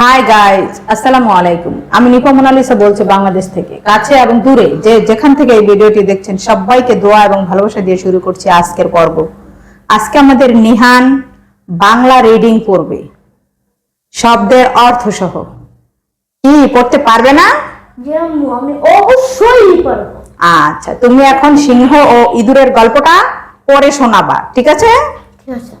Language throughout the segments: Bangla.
হাই গাইজ আসসালামু আলাইকুম। আমি নিপা মোনালিসা বলছি বাংলাদেশ থেকে। কাছে এবং দূরে যে যেখান থেকে এই ভিডিওটি দেখছেন সবাইকে দোয়া এবং ভালোবাসা দিয়ে শুরু করছি আজকের পর্ব। আজকে আমাদের নিহান বাংলা রিডিং পড়বে। শব্দের অর্থ সহ কি পড়তে পারবে না? আমি অবশ্যই পারব আচ্ছা তুমি এখন সিংহ ও ইঁদুরের গল্পটা পড়ে শোনাবা ঠিক আছে? ঠিক আছে।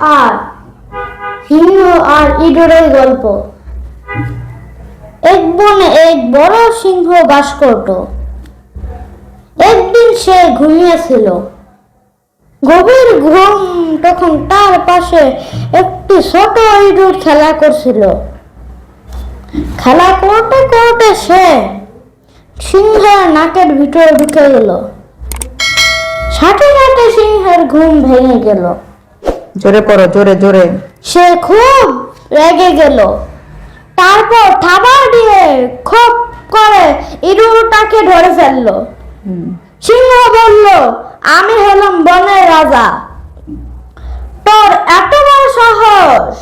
আর। সিংহ আর ইঁদুরের গল্প। এক বনে এক বড় সিংহ বাস করত। একদিন সে ঘুমিয়েছিল। গভীর ঘুম তখন তার পাশে একটি ছোট ইঁদুর খেলা করছিল। খেলা করতে করতে সে সিংহের নাকের ভিতরে ঢুকে গেল। সাথে সাথে সিংহের ঘুম ভেঙে গেল। জোরে পড়ো জোরে জোরে। সে খুব রেগে গেল। তারপর থাবা দিয়ে খপ করে ইঁদুরটাকে ধরে ফেলল। সিংহ বলল আমি হলাম বনের রাজা। তোর এত বড় সাহস।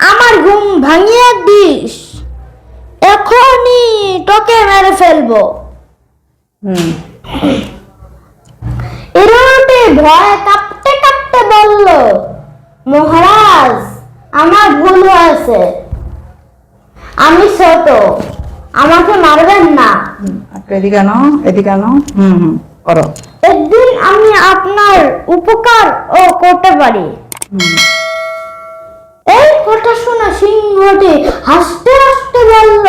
আমার ঘুম ভাঙিয়ে দিস। তোকে মেরে ফেলব। হুম। ইরুটি ভয়ে কাঁপতে কাঁপতে বলল মহারাজ আমার ভুল হয়েছে। আমি ছোট আমাকে মারবেন না। এদিকে আনো এদিকে আনো। হুম হুম করো। একদিন আমি আপনার উপকার ও করতে পারি। এই কথা শুনে সিংহটি হাসতে বলল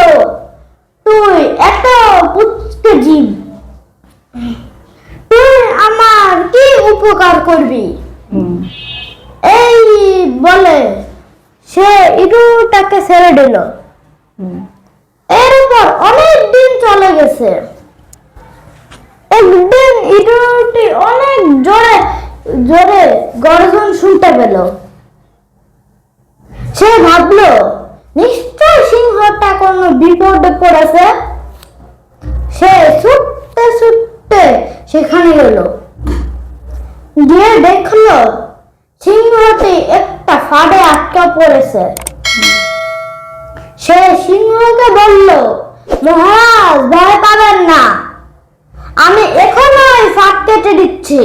তুই এত পুচকে জীব তুই আমার কি উপকার করবি হুম এই বলে সে ইঁদুরটাকে ছেড়ে দিল। হুম। এর উপর অনেক দিন চলে গেছে। একদিন ইঁদুরটি অনেক জোরে জোরে গর্জন শুনতে পেল। সে ভাবলো নিশ্চয় সিংহটা কোনো বিপদে পড়েছে? সে ছুটতে ছুটতে সেখানে গেল। গিয়ে দেখল সিংহটি একটা ফাঁদে আটকা পড়েছে। সে সিংহকে বলল, মহারাজ, ভয় পাবেন না। আমি এখনই ফাঁদ কেটে দিচ্ছি।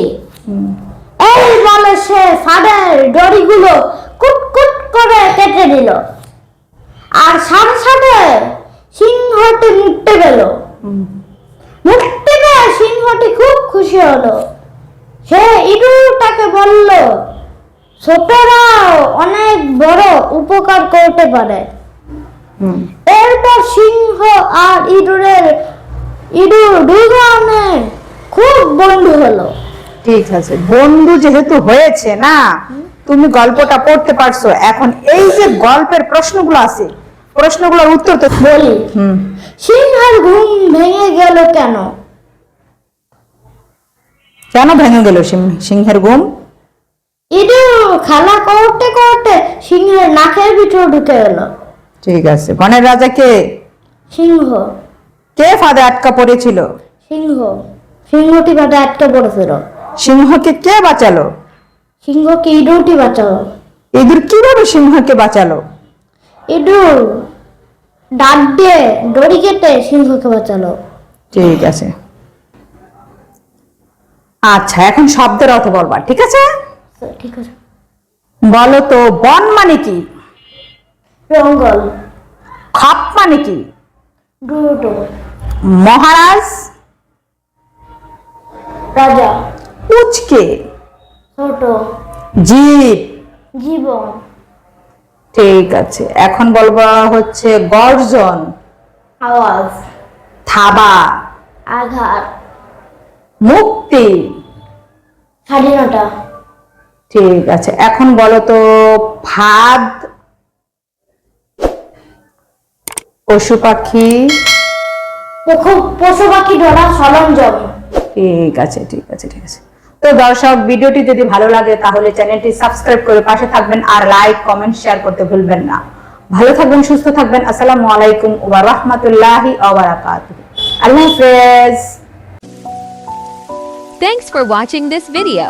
এই বলে সে ফাঁদের দড়িগুলো কুটকুট করে কেটে দিল। আর সাথে সাথে সিংহটি মুক্তি গেল মুক্তি পেয়ে সিংহটি খুব খুশি হলো। সে ইঁদুরটাকে বলল ছোটরাও অনেক বড় উপকার করতে পারে। এরপর সিংহ আর ইঁদুরের ইঁদুর দুজনে খুব বন্ধু হলো। ঠিক আছে বন্ধু যেহেতু হয়েছে না তুমি গল্পটা পড়তে পারছ। এখন এই যে গল্পের প্রশ্নগুলো আছে প্রশ্নগুলোর উত্তর তো বলি সিংহের ঘুম ভেঙে গেল কেন? কেন ভেঙে গেল সিংহের ঘুম? ইঁদুর খেলা করতে করতে সিংহের নাকের ভিতর ঢুকে গেল ঠিক আছে। বনের রাজা কে? সিংহ। কে ফাঁদে আটকা পড়েছিল? সিংহ। সিংহটি বাটে আটকে পড়েছিল। সিংহকে কে বাঁচালো? সিংহকে ইঁদুরটি বাঁচালো। ইঁদুর কীভাবে সিংহকে বাঁচালো? ইঁদুর ডাক দিয়ে দড়ি কেটে সিংহকে বাঁচালো। ঠিক আছে। আচ্ছা এখন শব্দের অর্থ বলবা ঠিক আছে? ঠিক আছে। বলো তো বন মানে কি? জঙ্গল। খপ মানে কি? দুটো। মহারাজ? রাজা। উচকে। ছোট। জীব। জীবন। ঠিক আছে এখন বলবা হচ্ছে গর্জন। আওয়াজ। থাবা। আঘাত। মুক্তি। স্বাধীনতা। ঠিক আছে এখন বলো তো ফাদ। পশু পাখি? পশু পাখি ধরার সরঞ্জাম ঠিক আছে ঠিক আছে ঠিক আছে। তো দর্শক ভিডিওটি যদি ভালো লাগে তাহলে চ্যানেলটি সাবস্ক্রাইব করে পাশে থাকবেন আর লাইক কমেন্ট শেয়ার করতে ভুলবেন না। ভালো থাকবেন সুস্থ থাকবেন। আসসালামু আলাইকুম ওয়া রাহমাতুল্লাহি ওয়া বারাকাতুহু। আল্লাহ হাফেজ। Thanks for watching this video.